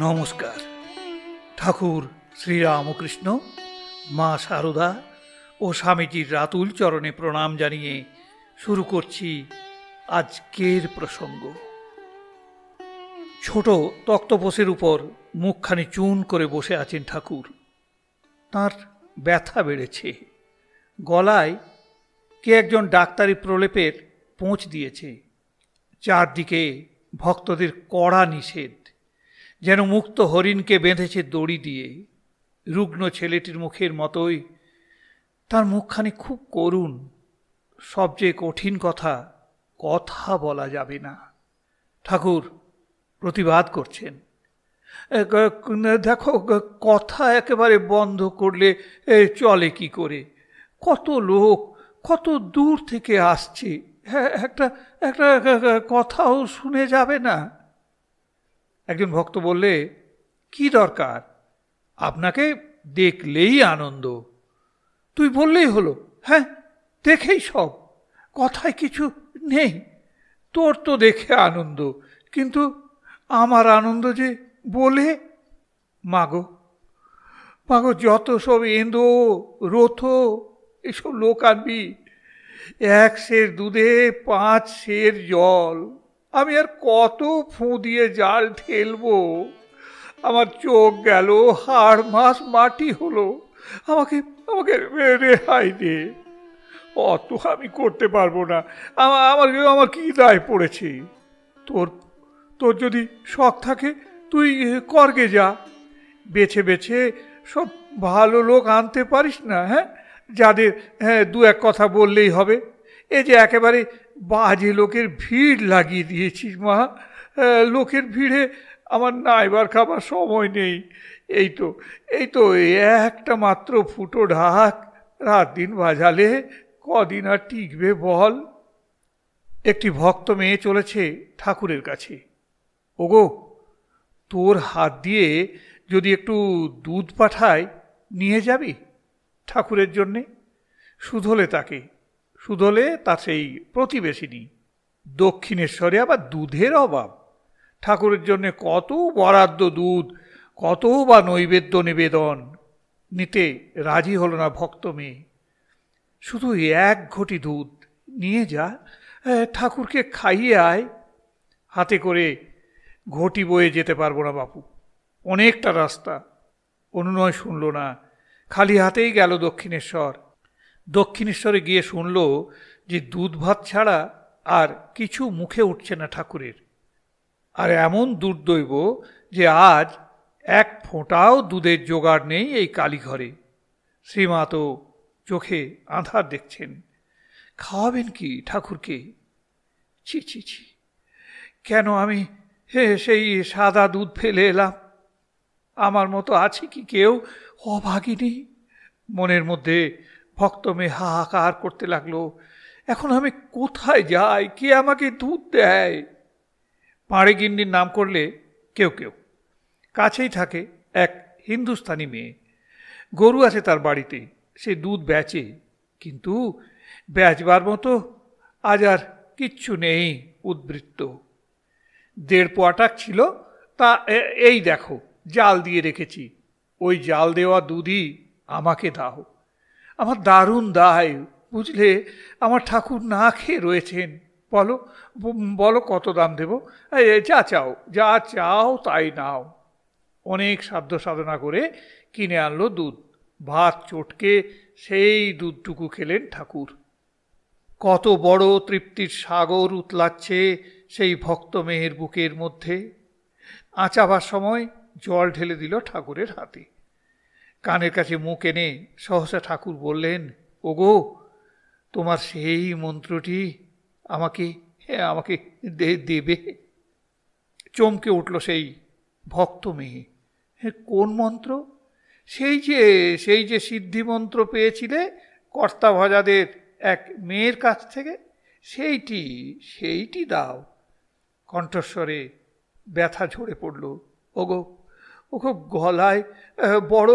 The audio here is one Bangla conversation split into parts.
নমস্কার। ঠাকুর শ্রীরামকৃষ্ণ, মা সারদা ও স্বামীজির রাতুল চরণে প্রণাম জানিয়ে শুরু করছি আজকের প্রসঙ্গ। ছোট তক্তপোষের উপর মুখখানি চুন করে বসে আছেন ঠাকুর। তার ব্যথা বেড়েছে। গলায় কে একজন ডাক্তারি প্রলেপের পোঁচ দিয়েছে। চারদিকে ভক্তদের কড়া নিষেধ। যেন মুক্ত হরিণকে বেঁধেছে দড়ি দিয়ে। রুগ্ন ছেলেটির মুখের মতোই। তার মুখখানি খুব করুণ। সবচেয়ে কঠিন কথা কথা বলা যাবে না। ঠাকুর, প্রতিবাদ করছেন। দেখো কথা একেবারে বন্ধ করলে চলে কি করে? কত লোক, কত দূর থেকে আসছে। হ্যাঁ একটা একটা কথাও শুনে যাবে না। একজন ভক্ত বললে, কি দরকার? আপনাকে দেখলেই আনন্দ। তুই বললেই হলো হ্যাঁ দেখেই সব। কথায় কিছু নেই। তোর তো দেখে আনন্দ। কিন্তু আমার আনন্দ যে বলে, মাগো মাগো, যত সব এঁদো, রথ, এসব লোক আনবি। এক সের দুধে পাঁচ সের জল। আমি আর কত ফুঁ দিয়ে জাল ঠেলবো? আমার চোখ গেল, হাড় মাস মাটি হলো। আমাকে আমাকে রেহাই দে। অত আমি করতে পারব না। আমার আমার আমার কি দায় পড়েছে? তোর তোর যদি শখ থাকে, তুই করগে যা। বেছে বেছে সব ভালো লোক আনতে পারিস না হ্যাঁ? যাদের হ্যাঁ দু এক কথা বললেই হবে। এ যে একেবারে বাজে লোকের ভিড় লাগিয়ে দিয়েছিস মা। লোকের ভিড়ে আমার নাইবার খাবার সময় নেই। এই তো এই তো একটা মাত্র ফুটো ঢাক। রাত দিন বাজালে কদিন আর টিকবে বল। একটি ভক্ত মেয়ে চলেছে ঠাকুরের কাছে। ওগো, তোর হাত দিয়ে যদি একটু দুধ পাঠায়, নিয়ে যাবি ঠাকুরের জন্যে? সুধলে তাকে। সুধলে তার সেই প্রতিবেশিনী। দক্ষিণেশ্বরে আবার দুধের অভাব। ঠাকুরের জন্য কত বরাদ্দ দুধ, কত বা নৈবেদ্য নিবেদন। নিতে রাজি হলো না ভক্ত মেয়ে। শুধু এক ঘটি দুধ, নিয়ে যা ঠাকুরকে খাইয়ে আয়। হাতে করে ঘটি বয়ে যেতে পারব না বাপু। অনেকটা রাস্তা। অনুনয় শুনল না। খালি হাতেই গেল দক্ষিণেশ্বর। দক্ষিণেশ্বরে গিয়ে শুনল যে দুধ ভাত ছাড়া আর কিছু মুখে উঠছে না ঠাকুরের। আর এমন দুর্দৈব যে আজ এক ফোঁটাও দুধের জোগাড় নেই এই কালীঘরে। শ্রীমা তো চোখে আঁধার দেখছেন। খাওয়াবেন কি ঠাকুরকে? ছি ছি ছি। কেন আমি হে, সেই সাদা দুধ ফেলে এলাম? আমার মতো আছে কি কেউ? অভাগিনী? মনের মধ্যে ভক্ত মেয়ে হাহাকার করতে লাগল। এখন আমি কোথায় যাই? কে আমাকে দুধ দেয়? পাড়ে গিন্নির নাম করলে কেউ কেউ। কাছেই থাকে এক হিন্দুস্তানি মেয়ে। গরু আছে তার বাড়িতে, সে দুধ বেচে। কিন্তু বেচবার মতো আজ আর কিচ্ছু নেই উদ্বৃত্ত। দেড় পোয়াটাক ছিল, তা এই দেখো, জাল দিয়ে রেখেছি। ওই জাল দেওয়া দুধই আমাকে দাও। আমার দারুণ দায়, বুঝলে? আমার ঠাকুর না খেয়ে রয়েছেন। বলো বলো কত দাম দেব? যা চাও যা চাও তাই নাও। অনেক সাধ্য সাধনা করে কিনে আনলো দুধ। ভাত চটকে সেই দুধটুকু খেলেন ঠাকুর। কত বড় তৃপ্তির সাগর উতলাচ্ছে সেই ভক্ত মেয়ের বুকের মধ্যে। আঁচাবার সময় জল ঢেলে দিল ঠাকুরের হাতে। কানের কাছে মুখ এনে সহসা ঠাকুর বললেন, ওগো, তোমার সেই মন্ত্রটি আমাকে হ্যাঁ আমাকে দেবে। চমকে উঠল সেই ভক্ত মেয়ে। হ্যাঁ কোন মন্ত্র? সেই যে সেই যে সিদ্ধি মন্ত্র পেয়েছিলে কর্তা ভজাদের এক মেয়ের কাছ থেকে, সেইটি সেইটি দাও। কণ্ঠস্বরে ব্যথা ঝরে পড়ল। ওগো ওগো গলায় আহ, বড়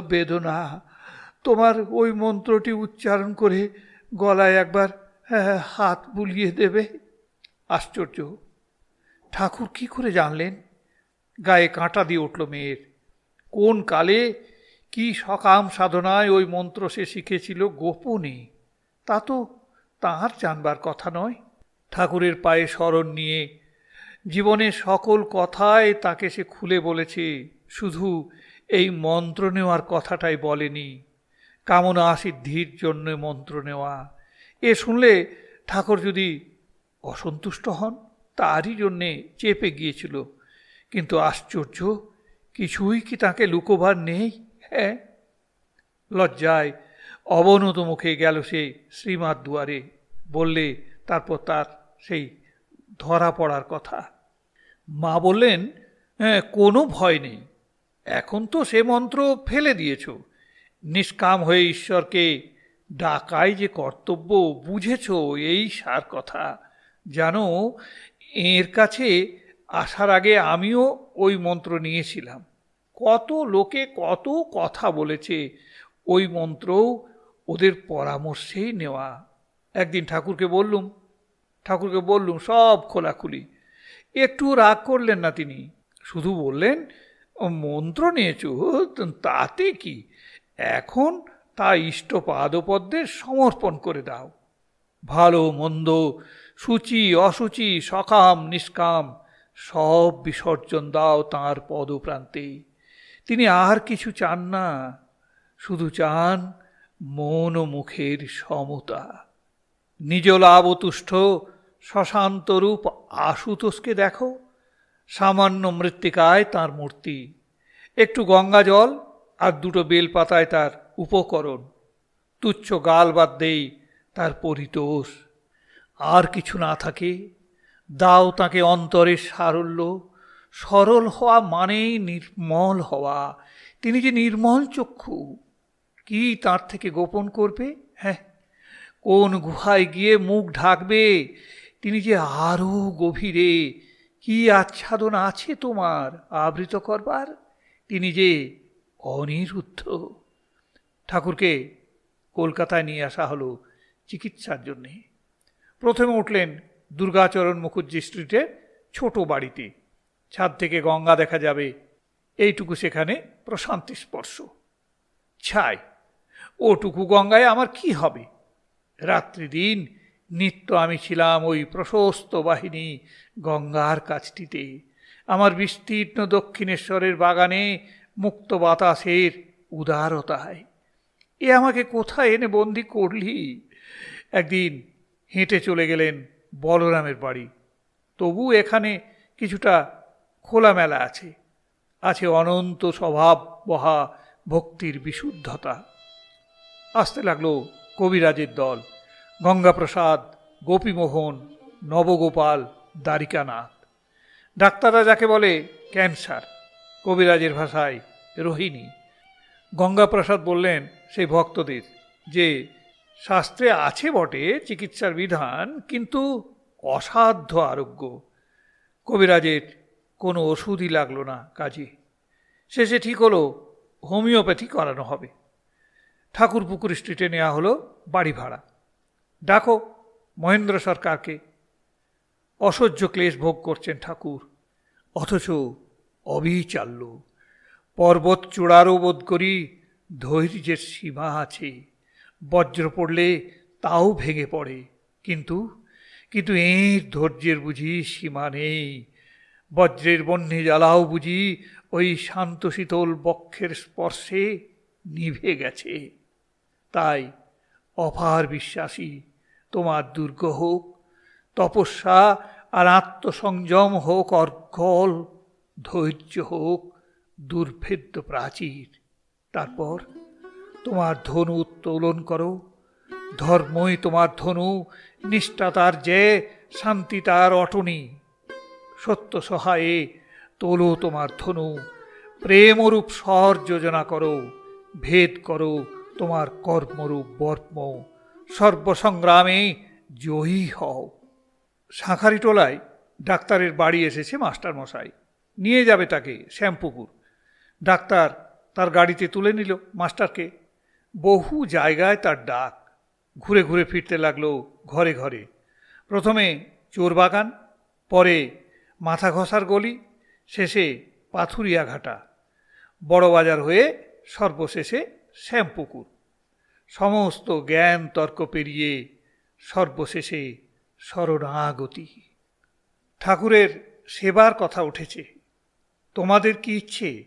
বেদনা। তোমার ওই মন্ত্রটি উচ্চারণ করে গলায় একবার হাত বুলিয়ে দেবে। আশ্চর্য। ঠাকুর কি করে জানলেন? গায়ে কাঁটা দিয়ে উঠল মেয়ের। কোন কালে কি সকাম সাধনায় ওই মন্ত্র সে শিখেছিল গোপনে? তা তো তাহার জানবার কথা নয়। ঠাকুরের পায়ে স্মরণ নিয়ে জীবনের সকল কথাই তাকে সে খুলে বলেছে, শুধু এই মন্ত্র নেওয়ার কথাটাই বলেনি। কামনা সিদ্ধির জন্য মন্ত্র নেওয়া। এ শুনলে ঠাকুর যদি অসন্তুষ্ট হন, তারই জন্যে চেপে গিয়েছিল। কিন্তু আশ্চর্য, কিছুই কি তাকে লুকোবার নেই হ্যাঁ? লজ্জায় অবনত মুখে গেল সে শ্রীমার দুয়ারে। বললে, তারপর তার সেই ধরা পড়ার কথা। মা বললেন "হ্যাঁ, কোনো ভয় নেই। এখন তো সে মন্ত্র ফেলে দিয়েছ। নিষ্কাম হয়ে ঈশ্বরকে ডাকাই যে কর্তব্য বুঝেছ এই সার কথা। জানো এর কাছে আসার আগে আমিও ওই মন্ত্র নিয়েছিলাম। কত লোকে কত কথা বলেছে ওই মন্ত্রও ওদের পরামর্শেই নেওয়া। একদিন ঠাকুরকে বললুম ঠাকুরকে বললুম সব খোলাখুলি। একটু রাগ করলেন না তিনি। শুধু বললেন "ও, মন্ত্র নিয়েছো? তাতে কি? এখন তা ইষ্ট পাদপদ্মের সমর্পণ করে দাও। ভালো মন্দ সূচি অসুচি সকাম নিষ্কাম সব বিসর্জন দাও তাঁর পদপ্রান্তে। তিনি আর কিছু চান না শুধু চান মন মুখের সমতা। নিজ লাভতুষ্ট শশান্তরূপ আশুতোষকে দেখো। সামান্য মৃত্তিকায় তার মূর্তি। একটু গঙ্গা জল আর দুটো বেলপাতায় তার উপকরণ। তুচ্ছ গাল বাদ দেই তার পরিতোষ। আর কিছু না থাকে। দাও তাকে অন্তরের সারল্য। সরল হওয়া মানেই নির্মল হওয়া। তিনি যে নির্মল চক্ষু। কি তার থেকে গোপন করবে? হ্যাঁ। কোন গুহায় গিয়ে মুখ ঢাকবে? তিনি যে আরও গভীরে, কি আচ্ছাদন আছে তোমার আবৃত করবার? তিনি যে অনিরুদ্ধ। ঠাকুরকে কলকাতায় নিয়ে আসা হলো চিকিৎসার জন্যে। প্রথমে উঠলেন দুর্গাচরণ মুখুজ্জি স্ট্রিটে ছোট বাড়িতে। ছাদ থেকে গঙ্গা দেখা যাবে। এইটুকু সেখানে প্রশান্তি স্পর্শ। ছাই, ওটুকু গঙ্গায় আমার কি হবে? রাত্রি দিন নিত্য আমি ছিলাম ওই প্রশস্ত বাহিনী গঙ্গার কাছটিতে। আমার বিস্তীর্ণ দক্ষিণেশ্বরের বাগানে মুক্ত বাতাসের উদারতায় এ আমাকে কোথায় এনে বন্দি করলি? একদিন হেঁটে চলে গেলেন বলরামের বাড়ি। তবু এখানে কিছুটা খোলামেলা আছে। আছে অনন্ত স্বভাব বহা ভক্তির বিশুদ্ধতা। আসতে লাগল কবিরাজের দল। গঙ্গাপ্রসাদ, গোপীমোহন, নবগোপাল, দ্বারিকানাথ। ডাক্তাররা যাকে বলে ক্যান্সার, কবিরাজের ভাষায় রোহিণী। গঙ্গাপ্রসাদ বললেন সেই ভক্তদের, যে শাস্ত্রে আছে বটে চিকিৎসার বিধান, কিন্তু অসাধ্য আরোগ্য। কবিরাজের কোনো ওষুধই লাগল না কাজে। শেষে ঠিক হলো, হোমিওপ্যাথি করানো হবে। ঠাকুর পুকুর স্ট্রিটে নেওয়া হলো বাড়ি ভাড়া। ডাকো, মহেন্দ্র সরকারকে। অসহ্য ক্লেশ ভোগ করছেন ঠাকুর। অথচ অবিচাল্য। পর্বত চূড়ারও বোধ করি ধৈর্যের সীমা আছে। বজ্র পড়লে তাও ভেঙে পড়ে। কিন্তু কিন্তু এর ধৈর্যের বুঝি সীমা নেই। বজ্রের বন্যে জ্বালাও বুঝি ওই শান্ত শীতল বক্ষের স্পর্শে নিভে গেছে। তাই অপার বিশ্বাসী তোমার দুর্গ হোক, তপস্যা আর আত্মসংযম হোক অর্গল ধৈর্য হোক, দুর্ভেদ্য প্রাচীর। তারপর তোমার ধনু উত্তোলন করো, ধর্মই তোমার ধনু, নিষ্ঠা তার যে, শান্তি তার অটনি। সত্য সহায়ে তোলো তোমার ধনু, প্রেমরূপ স্বর যোজনা করো, ভেদ করো তোমার কর্মরূপ বর্ম। সর্বসংগ্রামে জয়ী হও। শাঁখারিটোলায় ডাক্তারের বাড়ি এসেছে মাস্টার মশাই নিয়ে যাবে তাকে শ্যামপুকুর। ডাক্তার তার গাড়িতে তুলে নিল মাস্টারকে। বহু জায়গায় তার ডাক। ঘুরে ঘুরে ফিরতে লাগল ঘরে ঘরে। প্রথমে চোরবাগান পরে মাথা ঘষার গলি, শেষে পাথুরিয়াঘাটা বড় বাজার হয়ে সর্বশেষে শ্যামপুকুর। সমস্ত জ্ঞান তর্ক পেরিয়ে সর্বশেষে শরণাগতি। ঠাকুরের সেবার কথা উঠেছে। তোমাদের কি ইচ্ছে?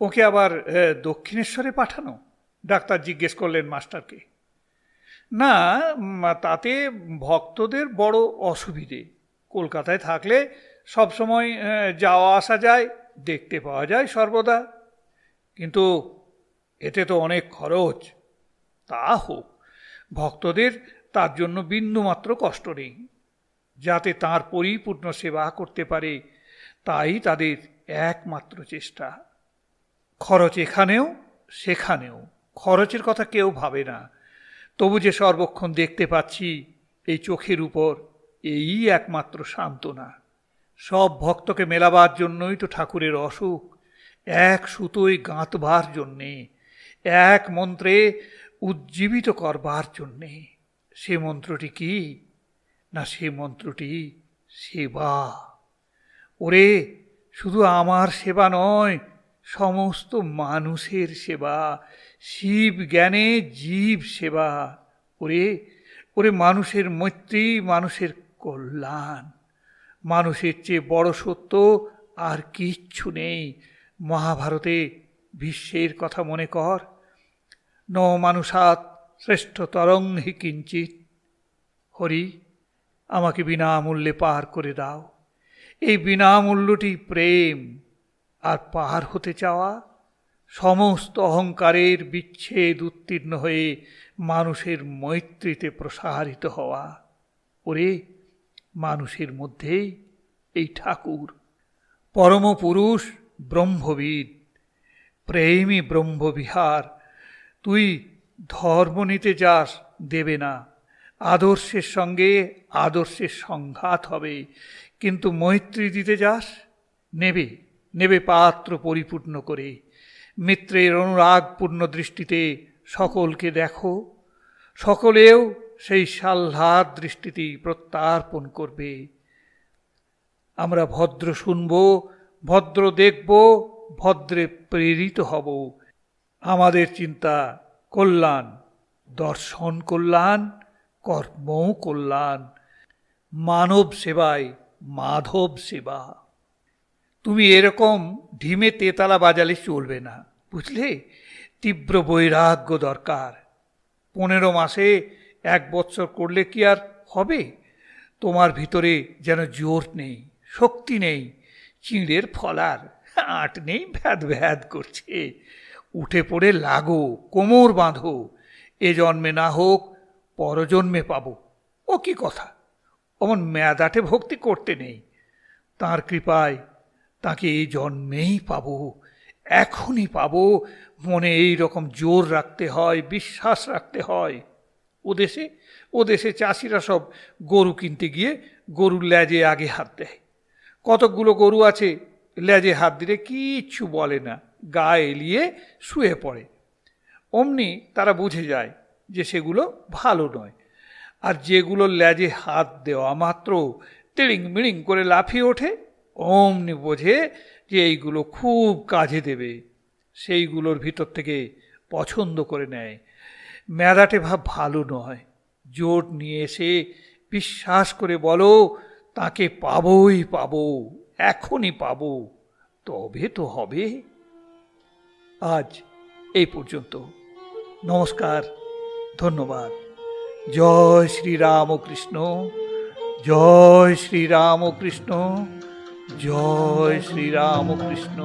ওকে আবার দক্ষিণেশ্বরে পাঠানো? ডাক্তার জিজ্ঞেস করলেন মাস্টারকে। না তাতে ভক্তদের বড় অসুবিধে। কলকাতায় থাকলে সবসময় যাওয়া আসা যায়, দেখতে পাওয়া যায় সর্বদা। কিন্তু এতে তো অনেক খরচ। তা হোক, ভক্তদের তার জন্য বিন্দুমাত্র কষ্ট নেই। যাতে তার পরিপূর্ণ সেবা করতে পারে, তাই তাদের একমাত্র চেষ্টা। খরচ এখানেও, সেখানেও। খরচের কথা কেউ ভাবে না। তবু যে সর্বক্ষণ দেখতে পাচ্ছি, এই চোখের উপর এই একমাত্র সান্ত্বনা। সব ভক্তকে মেলাবার জন্যই তো ঠাকুরের অসুখ। এক সুতোয় গাঁতবার জন্যে, এক মন্ত্রে উজ্জীবিত করবার জন্যে। সে মন্ত্রটি কি? না, সে মন্ত্রটি সেবা। ওরে, শুধু আমার সেবা নয়, সমস্ত মানুষের সেবা, শিব জ্ঞানে জীব সেবা। ওরে ওরে মানুষের মৈত্রী, মানুষের কল্যাণ। মানুষের চেয়ে বড় সত্য আর কিচ্ছু নেই। মহাভারতে বিশ্বের কথা মনে কর। ন মানুষাত শ্রেষ্ঠতরং হি কিঞ্চিত হরি আমাকে বিনামূল্যে পার করে দাও। এই বিনামূল্যটি প্রেম আর পার হতে চাওয়া, সমস্ত অহংকারের বিচ্ছেদ উত্তীর্ণ হয়ে মানুষের মৈত্রীতে প্রসারিত হওয়া। ওরে, মানুষের মধ্যেই এই ঠাকুর। পরমপুরুষ ব্রহ্মবিদ, প্রেমী ব্রহ্মবিহার তুই ধর্ম নিতে যাস দেবে না। আদর্শের সঙ্গে আদর্শের সংঘাত হবে। কিন্তু মৈত্রী দিতে যাস, নেবে নেবে পাত্র পরিপূর্ণ করে। মিত্রের অনুরাগপূর্ণ দৃষ্টিতে সকলকে দেখো। সকলেও সেই সাল্লার দৃষ্টিতেই প্রত্যার্পণ করবে। আমরা ভদ্র শুনব, ভদ্র দেখব, ভদ্রে প্রেরিত হব। আমাদের চিন্তা কল্যাণ, দর্শন কল্যাণ, কর্মও কল্যাণ, মানব সেবায় মাধব সেবা। তুমি এরকম ঢিমে তেতালা বাজালে চলবে না, বুঝলে? তীব্র বৈরাগ্য দরকার। পনেরো মাসে এক বৎসর করলে কি আর হবে? তোমার ভিতরে যেন জোর নেই, শক্তি নেই, চিঁড়ের ফলার আট নেই ভ্যাদ ভ্যাদ করছে। উঠে পড়ে লাগো, কোমর বাঁধো। এ জন্মে না হোক, পরজন্মে পাব। ও কি কথা? অমন মেয়াদাটে ভক্তি করতে নেই। তার কৃপায় তাকে এই জন্মেই পাবো। এখনই পাবো। মনে এই রকম জোর রাখতে হয়, বিশ্বাস রাখতে হয়। ও দেশে ও দেশে চাষিরা সব গরু কিনতে গিয়ে গরুর ল্যাজে আগে হাত দেয়। কতকগুলো গরু আছে, ল্যাজে হাত দিলে কিচ্ছু বলে না। গা এলিয়ে শুয়ে পড়ে। অমনি তারা বুঝে যায় যে সেগুলো ভালো নয়। আর যেগুলো ল্যাজে হাত দেওয়া মাত্র তিড়িং মিড়িং করে লাফিয়ে ওঠে, অমনি বোঝে যে এইগুলো খুব কাজে দেবে। সেইগুলোর ভিতর থেকে পছন্দ করে নেয়। মেদাটে ভাব ভালো নয়। জোট নিয়ে এসে বিশ্বাস করে বলো, তাকে পাবই পাবো, এখনই পাবো, তবে তো হবে। আজ এই পর্যন্ত। নমস্কার ধন্যবাদ। জয় শ্রীরামকৃষ্ণ জয় শ্রীরামকৃষ্ণ জয় শ্রীরামকৃষ্ণ।